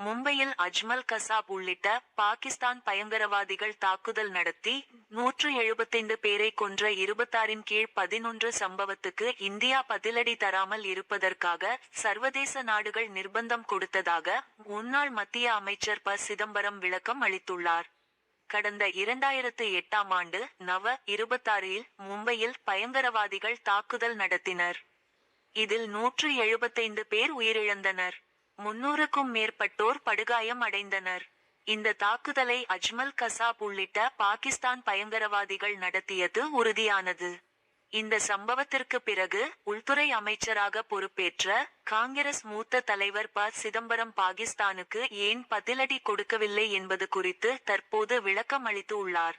மும்பையில் அஜ்மல் கசாப் உள்ளிட்ட பாகிஸ்தான் பயங்கரவாதிகள் தாக்குதல் நடத்தி நூற்று எழுபத்தைந்து பேரை கொன்ற இருபத்தாறின் கீழ் பதினொன்று சம்பவத்துக்கு இந்தியா பதிலடி தராமல் இருப்பதற்காக சர்வதேச நாடுகள் நிர்பந்தம் கொடுத்ததாக முன்னாள் மத்திய அமைச்சர் ப. சிதம்பரம் விளக்கம் அளித்துள்ளார். கடந்த இரண்டாயிரத்து எட்டாம் ஆண்டு நவ இருபத்தாறில் மும்பையில் பயங்கரவாதிகள் தாக்குதல் நடத்தினர். இதில் நூற்று எழுபத்தைந்து பேர் உயிரிழந்தனர். முன்னூறுக்கும் மேற்பட்டோர் படுகாயம் அடைந்தனர். இந்த தாக்குதலை அஜ்மல் கசாப் உள்ளிட்ட பாகிஸ்தான் பயங்கரவாதிகள் நடத்தியது உறுதியானது. இந்த சம்பவத்திற்கு பிறகு உள்துறை அமைச்சராக பொறுப்பேற்ற காங்கிரஸ் மூத்த தலைவர் ப. சிதம்பரம் பாகிஸ்தானுக்கு ஏன் பதிலடி கொடுக்கவில்லை என்பது குறித்து தற்போது விளக்கம் அளித்து உள்ளார்.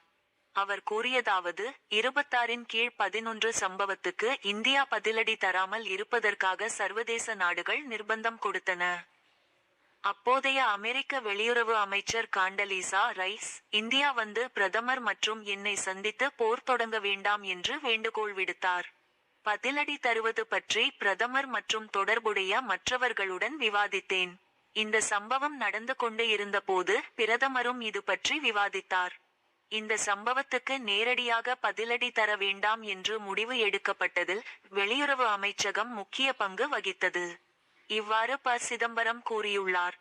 அவர் கூறியதாவது இருபத்தாறின் கீழ் பதினொன்று சம்பவத்துக்கு இந்தியா பதிலடி தராமல் இருப்பதற்காக சர்வதேச நாடுகள் நிர்பந்தம் கொடுத்தன. அப்போதைய அமெரிக்க வெளியுறவு அமைச்சர் காண்டலீசா ரைஸ் இந்தியா வந்து பிரதமர் மற்றும் என்னை சந்தித்து போர் தொடங்க வேண்டாம் என்று வேண்டுகோள் விடுத்தார். பதிலடி தருவது பற்றி பிரதமர் மற்றும் தொடர்புடைய மற்றவர்களுடன் விவாதித்தேன். இந்த சம்பவம் நடந்து கொண்டு இருந்தபோது பிரதமரும் இது பற்றி விவாதித்தார். இந்த சம்பவத்துக்கு நேரடியாக பதிலடி தர வேண்டாம் என்று முடிவு எடுக்கப்பட்டதில் வெளியுறவு அமைச்சகம் முக்கிய பங்கு வகித்தது. இவ்வாறு ப. சிதம்பரம் கூறியுள்ளார்.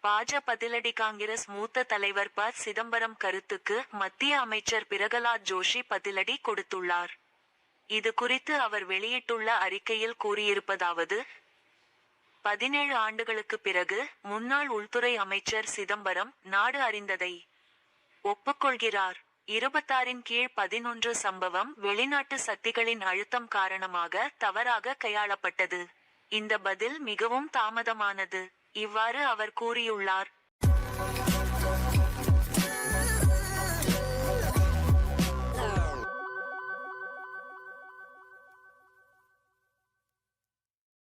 பாஜ பதிலடி காங்கிரஸ் மூத்த தலைவர் ப. சிதம்பரம் கருத்துக்கு மத்திய அமைச்சர் பிரகலாத் ஜோஷி பதிலடி கொடுத்துள்ளார். இது குறித்து அவர் வெளியிட்டுள்ள அறிக்கையில் கூறியிருப்பதாவது பதினேழு ஆண்டுகளுக்கு பிறகு முன்னாள் உள்துறை அமைச்சர் சிதம்பரம் நாடு அறிந்ததை ஒப்புக்கொள்கிறார். இருபத்தாறின் கீழ் பதினொன்று சம்பவம் வெளிநாட்டு சக்திகளின் அழுத்தம் காரணமாக தவறாக கையாளப்பட்டது. இந்த பதில் மிகவும் தாமதமானது. இவ்வாறு அவர் கூறியுள்ளார்.